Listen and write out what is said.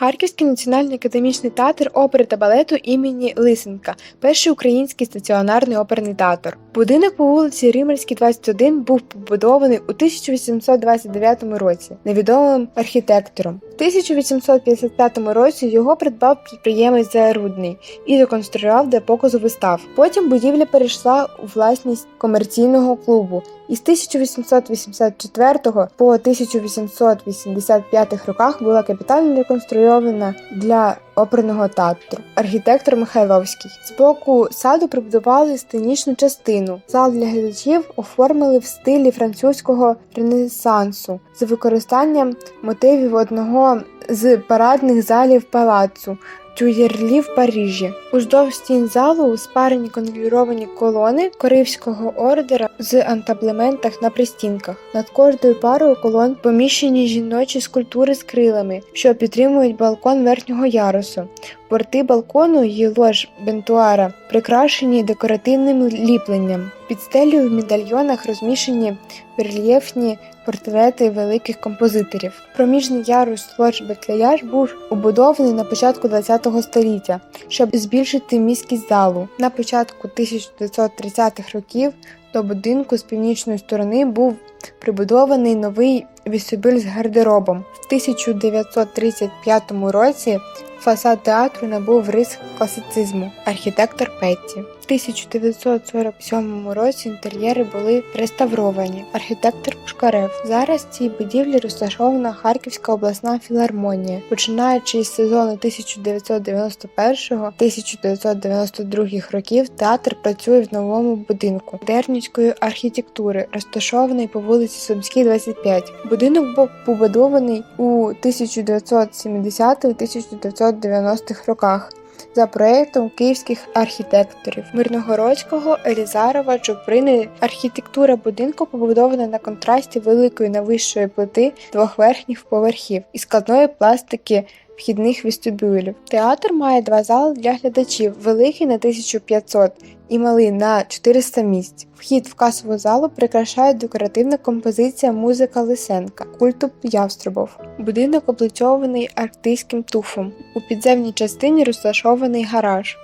Харківський національний академічний театр опери та балету імені Лисенка, перший український стаціонарний оперний театр. Будинок по вулиці Римельській, 21 був побудований у 1829 році невідомим архітектором. У 1855 році його придбав підприємець Зарудний і реконструював для показу вистав. Потім будівля перейшла у власність комерційного клубу. Із 1884 по 1885 роках була капітально реконструйована для оперного театру. Архітектор Михайловський. З боку саду прибудували сценічну частину. Зал для глядачів оформили в стилі французького ренесансу з використанням мотивів одного з парадних залів палацу. Тюєрлі в Парижі. Уздовж стін залу спарені конвіровані колони Коривського ордера з антаблементах на пристінках. Над кожною парою колон поміщені жіночі скульптури з крилами, що підтримують балкон верхнього ярусу. Борти балкону і лож бентуара прикрашені декоративним ліпленням. Під стелею в медальйонах розміщені рельєфні портрети великих композиторів. Проміжний ярус лодж Бекляяж був убудований на початку ХХ століття, щоб збільшити міськість залу. На початку 1930-х років до будинку з північної сторони був прибудований новий вестибюль з гардеробом. В 1935 році фасад театру набув рис класицизму. Архітектор Петті. В 1947 році інтер'єри були реставровані. Архітектор Пушкарев. Зараз в цій будівлі розташована Харківська обласна філармонія. Починаючи з сезону 1991-1992 років, театр працює в новому будинку модернівської архітектури, розташований по вулиці Сумській, 25. Будинок був побудований у 1970-1990-х роках за проєктом київських архітекторів Мирногородського, Елізарова, Чуприни. Архітектура будинку побудована на контрасті великої нависшої плити двох верхніх поверхів і складної пластики вхідних вестибюлів. Театр має два зали для глядачів: великий на 1500 і малий на 400 місць. Вхід в касову залу прикрашає декоративна композиція музика Лисенка, культу Явструбов. Будинок облицьований арктичним туфом. У підземній частині розташований гараж.